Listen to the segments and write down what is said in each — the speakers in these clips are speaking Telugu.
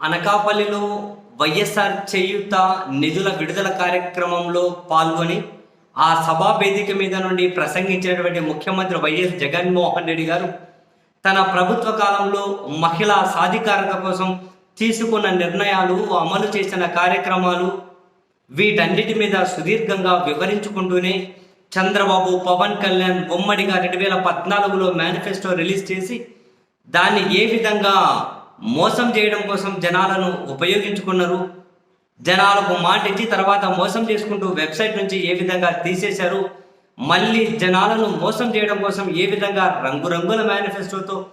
అనకాపల్లిలో వైఎస్ఆర్ చేయూత నిధుల విడుదల కార్యక్రమంలో పాల్గొని ఆ సభా వేదిక మీద నుండి ప్రసంగించినటువంటి ముఖ్యమంత్రి వైఎస్ జగన్మోహన్ రెడ్డి గారు తన ప్రభుత్వ కాలంలో మహిళా సాధికారత కోసం తీసుకున్న నిర్ణయాలు అమలు చేసిన కార్యక్రమాలు వీటన్నిటి మీద సుదీర్ఘంగా వివరించుకుంటూనే చంద్రబాబు పవన్ కళ్యాణ్ ఉమ్మడిగా రెండు వేల పద్నాలుగులో మేనిఫెస్టో రిలీజ్ చేసి దాన్ని ఏ విధంగా మోసం చేయడం కోసం జనాలను ఉపయోగించుకున్నారు. జనాలకు మాట ఇచ్చి తర్వాత మోసం చేసుకుంటూ వెబ్సైట్ నుంచి ఏ విధంగా తీసేశారు. మళ్ళీ జనాలను మోసం చేయడం కోసం ఏ విధంగా రంగురంగుల మేనిఫెస్టోతో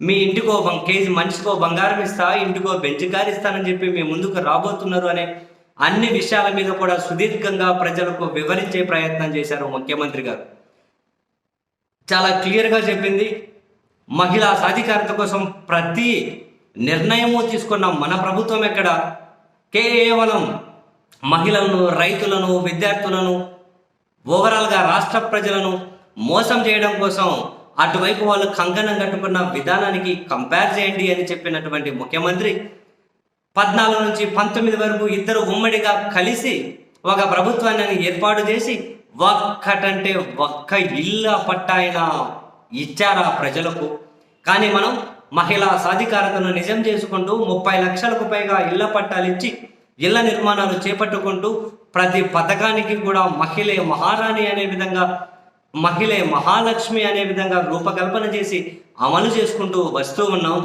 మీ ఇంటికో కేజీ మనిషికో బంగారం ఇస్తా ఇంటికో బెంచ్ కార్ ఇస్తానని చెప్పి మీ ముందుకు రాబోతున్నారు అనే అన్ని విషయాల మీద కూడా సుదీర్ఘంగా ప్రజలకు వివరించే ప్రయత్నం చేశారు ముఖ్యమంత్రి గారు. చాలా క్లియర్గా చెప్పింది. మహిళా సాధికారత కోసం ప్రతి నిర్ణయము తీసుకున్న మన ప్రభుత్వం ఎక్కడ? కేవలం మహిళలను రైతులను విద్యార్థులను ఓవరాల్గా రాష్ట్ర ప్రజలను మోసం చేయడం కోసం అటువైపు వాళ్ళు కంకణం కట్టుకున్న విధానానికి కంపేర్ చేయండి అని చెప్పినటువంటి ముఖ్యమంత్రి పద్నాలుగు నుంచి పంతొమ్మిది వరకు ఇద్దరు ఉమ్మడిగా కలిసి ఒక ప్రభుత్వాన్ని ఏర్పాటు చేసి ఒక్కటంటే ఒక్క ఇళ్ళ పట్టాయిన ఇచ్చారా ప్రజలకు? కానీ మనం మహిళా సాధికారతను నిజం చేసుకుంటూ ముప్పై లక్షలకు పైగా ఇళ్ళ పట్టాలు ఇచ్చి ఇళ్ళ నిర్మాణాలు చేపట్టుకుంటూ ప్రతి పథకానికి కూడా మహిళే మహారాణి అనే విధంగా మహిళే మహాలక్ష్మి అనే విధంగా రూపకల్పన చేసి అమలు చేసుకుంటూ వస్తూ ఉన్నాం.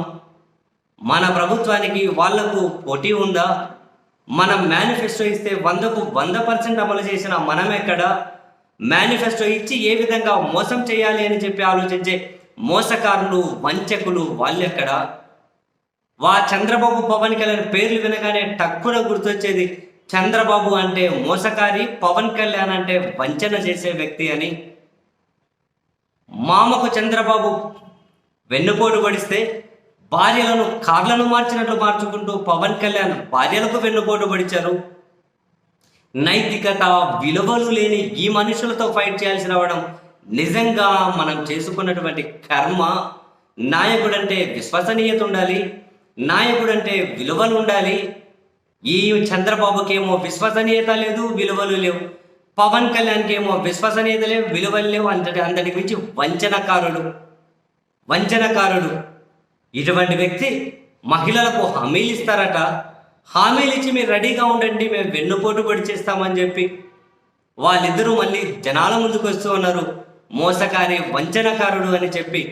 మన ప్రభుత్వానికి వాళ్ళకు పోటీ ఉందా? మనం మేనిఫెస్టో ఇస్తే వందకు వంద పర్సెంట్ అమలు చేసిన మనం ఎక్కడ మేనిఫెస్టో ఇచ్చి ఏ విధంగా మోసం చేయాలి అని చెప్పి ఆలోచించే మోసకారులు వంచకులు వాళ్ళెక్కడ? వా చంద్రబాబు పవన్ కళ్యాణ్ పేర్లు వినగానే టక్కున గుర్తొచ్చేది చంద్రబాబు అంటే మోసకారి పవన్ కళ్యాణ్ అంటే వంచన చేసే వ్యక్తి అని. మామకు చంద్రబాబు వెన్నుపోటు పడిస్తే భార్యలను కార్లను మార్చినట్లు మార్చుకుంటూ పవన్ కళ్యాణ్ భార్యలకు వెన్నుపోటు పడిచారు. నైతికత విలువలు లేని ఈ మనుషులతో ఫైట్ చేయాల్సి రావడం నిజంగా మనం చేసుకున్నటువంటి కర్మ నాయకుడంటే విశ్వసనీయత ఉండాలి నాయకుడంటే విలువలు ఉండాలి ఈ చంద్రబాబుకేమో విశ్వసనీయత లేదు విలువలు లేవు. పవన్ కళ్యాణ్కి ఏమో విశ్వసనీయత లేవు విలువలు లేవు అంతటి అంతటి గురించి వంచనకారుడు వంచనకారుడు. ఇటువంటి వ్యక్తి మహిళలకు హామీలు ఇస్తారట. హామీలు ఇచ్చి మీరు రెడీగా ఉండండి మేము వెన్నుపోటు పొడి చేస్తామని చెప్పి వాళ్ళిద్దరూ మళ్ళీ జనాల ముందుకు వస్తూ ఉన్నారు. మోసకారి వంచనకారుడు అని చెప్పి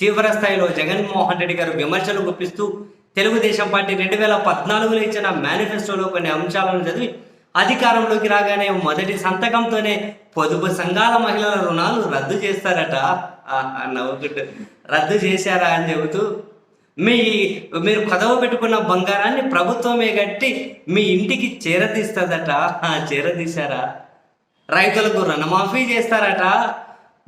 తీవ్ర స్థాయిలో జగన్మోహన్ రెడ్డి గారు విమర్శలు గుప్పిస్తూ తెలుగుదేశం పార్టీ రెండు వేల పద్నాలుగులో ఇచ్చిన మేనిఫెస్టోలో కొన్ని అంశాలను చదివి అధికారంలోకి రాగానే మొదటి సంతకంతోనే పొదుపు సంఘాల మహిళల రుణాలు రద్దు చేస్తారట. నవ్వుకుంటూ రద్దు చేశారా అని చెబుతూ మీ మీరు పదవి పెట్టుకున్న బంగారాన్ని ప్రభుత్వమే కట్టి మీ ఇంటికి చేరదీస్తుందట. చేరదీశారా? రైతులకు రుణమాఫీ చేస్తారట.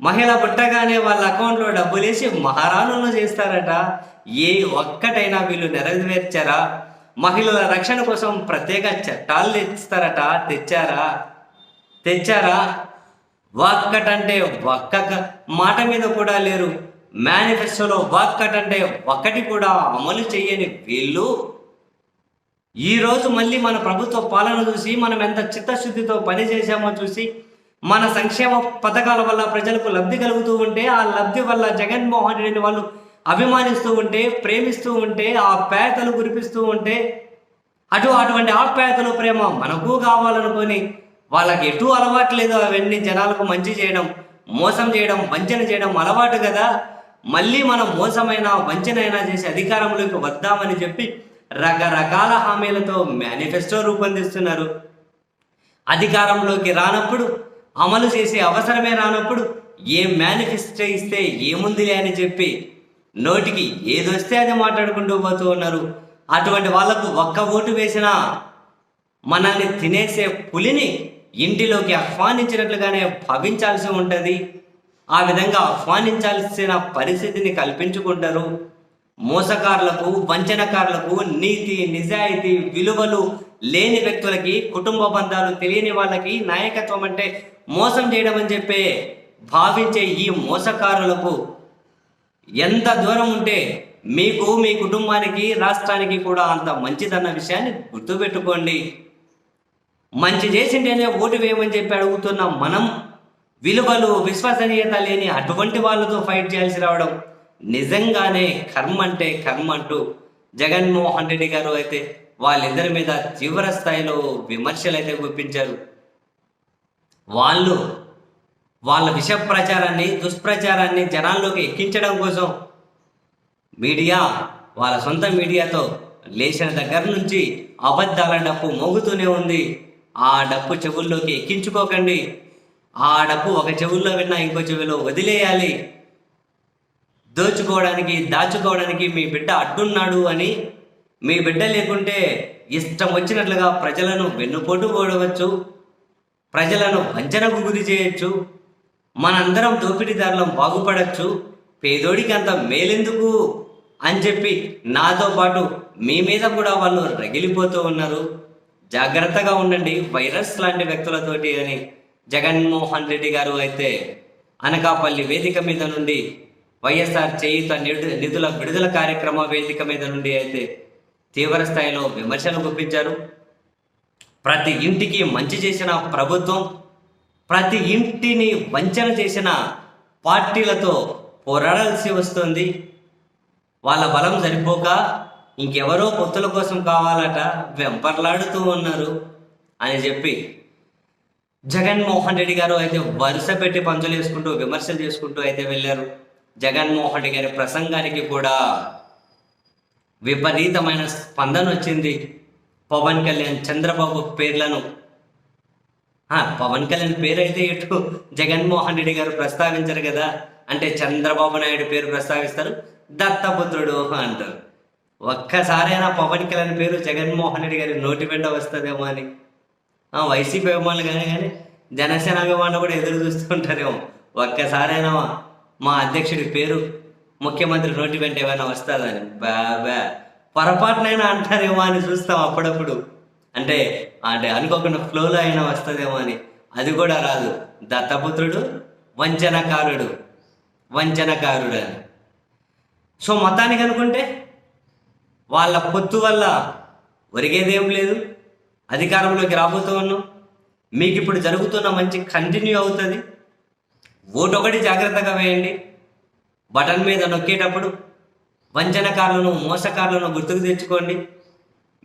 మహిళ పుట్టగానే వాళ్ళ అకౌంట్లో డబ్బులు వేసి మహారాణులను చేస్తారట. ఏ ఒక్కటైనా వీళ్ళు నెరవేర్చారా? మహిళల రక్షణ కోసం ప్రత్యేక చట్టాలు తెస్తారట తెచ్చారా? తెచ్చారా? ఒక్కటంటే ఒక్క మాట మీద కూడా లేరు. మేనిఫెస్టోలో ఒక్కటంటే ఒక్కటి కూడా అమలు చేయని వీళ్ళు. ఈరోజు మళ్ళీ మన ప్రభుత్వ పాలన చూసి మనం ఎంత చిత్తశుద్ధితో పని చేశామో చూసి మన సంక్షేమ పథకాల వల్ల ప్రజలకు లబ్ధి కలుగుతూ ఉంటే ఆ లబ్ధి వల్ల జగన్మోహన్ రెడ్డిని వాళ్ళు అభిమానిస్తూ ఉంటే ప్రేమిస్తూ ఉంటే ఆ పేతలు కురిపిస్తూ ఉంటే అటు అటువంటి ఆప్యాయతలు ప్రేమ మనకు కావాలనుకొని వాళ్ళకి ఎటు అలవాటు లేదు అవన్నీ జనాలకు మంచి చేయడం మోసం చేయడం వంచన చేయడం అలవాటు కదా. మళ్ళీ మనం మోసమైన వంచనైనా చేసి అధికారంలోకి వద్దామని చెప్పి రకరకాల హామీలతో మేనిఫెస్టో రూపొందిస్తున్నారు. అధికారంలోకి రానప్పుడు అమలు చేసే అవసరమే రానప్పుడు ఏ మేనిఫెస్టో ఇస్తే ఏముందిలే అని చెప్పి నోటికి ఏదొస్తే అది మాట్లాడుకుంటూ పోతూ ఉన్నారు. అటువంటి వాళ్ళకు ఒక్క ఓటు వేసినా మనల్ని తినేసే పులిని ఇంటిలోకి ఆహ్వానించినట్లుగానే భావించాల్సి ఉంటుంది. ఆ విధంగా ఆహ్వానించాల్సిన పరిస్థితిని కల్పించుకుంటారు. మోసకారులకు వంచనకారులకు నీతి నిజాయితీ విలువలు లేని వ్యక్తులకి కుటుంబ బంధాలు తెలియని వాళ్ళకి నాయకత్వం అంటే మోసం చేయడం అని చెప్పే భావించే ఈ మోసకారులకు ఎంత దూరం ఉంటే మీకు మీ కుటుంబానికి రాష్ట్రానికి కూడా అంత మంచిదన్న విషయాన్ని గుర్తుపెట్టుకోండి. మంచి చేసింటేనే ఓటు వేయమని చెప్పి అడుగుతున్న మనం విలువలు విశ్వసనీయత లేని అటువంటి వాళ్ళతో ఫైట్ చేయాల్సి రావడం నిజంగానే కర్మ అంటే కర్మ అంటూ జగన్మోహన్ రెడ్డి గారు అయితే వాళ్ళిద్దరి మీద తీవ్ర స్థాయిలో విమర్శలు అయితే గుప్పించారు. వాళ్ళు వాళ్ళ విష ప్రచారాన్ని దుష్ప్రచారాన్ని జనాల్లోకి ఎక్కించడం కోసం మీడియా వాళ్ళ సొంత మీడియాతో లేచిన దగ్గర నుంచి అబద్ధాల డప్పు మోగుతూనే ఉంది. ఆ డప్పు చెవుల్లోకి ఎక్కించుకోకండి. ఆ డప్పు ఒక చెవుల్లో విన్నా ఇంకో చెవిలో వదిలేయాలి. దోచుకోవడానికి దాచుకోవడానికి మీ బిడ్డ అడ్డున్నాడు అని మీ బిడ్డ లేకుంటే ఇష్టం వచ్చినట్లుగా ప్రజలను వెన్నుపోటు పోడవచ్చు ప్రజలను వంచనకు గురి చేయొచ్చు మనందరం దోపిడీదారులం బాగుపడచ్చు పేదోడికి అంత మేలెందుకు అని చెప్పి నాతో పాటు మీ మీద కూడా వాళ్ళు రగిలిపోతూ ఉన్నారు. జాగ్రత్తగా ఉండండి వైరస్ లాంటి వ్యక్తులతోటి అని జగన్మోహన్ రెడ్డి గారు అయితే అనకాపల్లి వేదిక మీద నుండి వైఎస్ఆర్ చేయుత నిధుల విడుదల కార్యక్రమ వేదిక మీద నుండి అయితే తీవ్ర స్థాయిలో విమర్శలు గుప్పించారు. ప్రతి ఇంటికి మంచి చేసిన ప్రభుత్వం ప్రతి ఇంటిని వంచన చేసిన పార్టీలతో పోరాడాల్సి వస్తుంది. వాళ్ళ బలం సరిపోక ఇంకెవరో పొత్తుల కోసం కావాలట వెంపర్లాడుతూ ఉన్నారు అని చెప్పి జగన్మోహన్ రెడ్డి గారు అయితే వరుస పెట్టి పంచులు వేసుకుంటూ విమర్శలు చేసుకుంటూ అయితే వెళ్ళారు. జగన్మోహన్ రెడ్డి గారి ప్రసంగానికి కూడా విపరీతమైన స్పందన వచ్చింది. పవన్ కళ్యాణ్ చంద్రబాబు పేర్లను. పవన్ కళ్యాణ్ పేరు అయితే ఇటు జగన్మోహన్ రెడ్డి గారు ప్రస్తావించరు కదా. అంటే చంద్రబాబు నాయుడు పేరు ప్రస్తావిస్తారు. దత్తపుత్రుడు అంటారు. ఒక్కసారైనా పవన్ కళ్యాణ్ పేరు జగన్మోహన్ రెడ్డి గారి నోటి వెంట వస్తుందేమో అని. వైసీపీ అభిమానులు కానీ కానీ జనసేన అభిమానులు కూడా ఎదురు చూస్తుంటారేమో ఒక్కసారైనా మా అధ్యక్షుడి పేరు ముఖ్యమంత్రి నోటి వెంట ఏమైనా వస్తుందని. బాబా. పొరపాటునైనా అంటారేమో అని చూస్తాం అప్పుడప్పుడు. అంటే అంటే అనుకోకుండా ఫ్లోలో అయినా వస్తుందేమో అని. అది కూడా రాదు. దత్తపుత్రుడు వంచనకారుడు. వంచనకారుడు అని. సో మొత్తానికి అనుకుంటే వాళ్ళ పొత్తు వల్ల ఒరిగేదేం లేదు. అధికారంలోకి రాబోతూ ఉన్నాం. మీకు ఇప్పుడు జరుగుతున్న మంచి కంటిన్యూ అవుతుంది. ఓటు ఒకటి జాగ్రత్తగా వేయండి. బటన్ మీద నొక్కేటప్పుడు వంచనకారులను మోసకారులను గుర్తుకు తెచ్చుకోండి.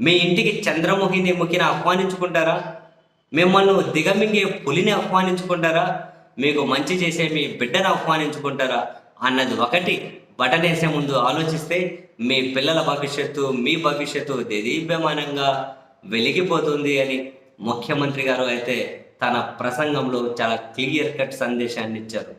మీ ఇంటికి చంద్రముఖిని ముఖిని ఆహ్వానించుకుంటారా? మిమ్మల్ని దిగమింగే పులిని ఆహ్వానించుకుంటారా? మీకు మంచి చేసే మీ బిడ్డను ఆహ్వానించుకుంటారా? అన్నది ఒకటి. బటన్ వేసే ముందు ఆలోచిస్తే మీ పిల్లల భవిష్యత్తు మీ భవిష్యత్తు దేదీప్యమానంగా వెలిగిపోతుంది అని ముఖ్యమంత్రి గారు అయితే తన ప్రసంగంలో చాలా క్లియర్ కట్ సందేశాన్ని ఇచ్చారు.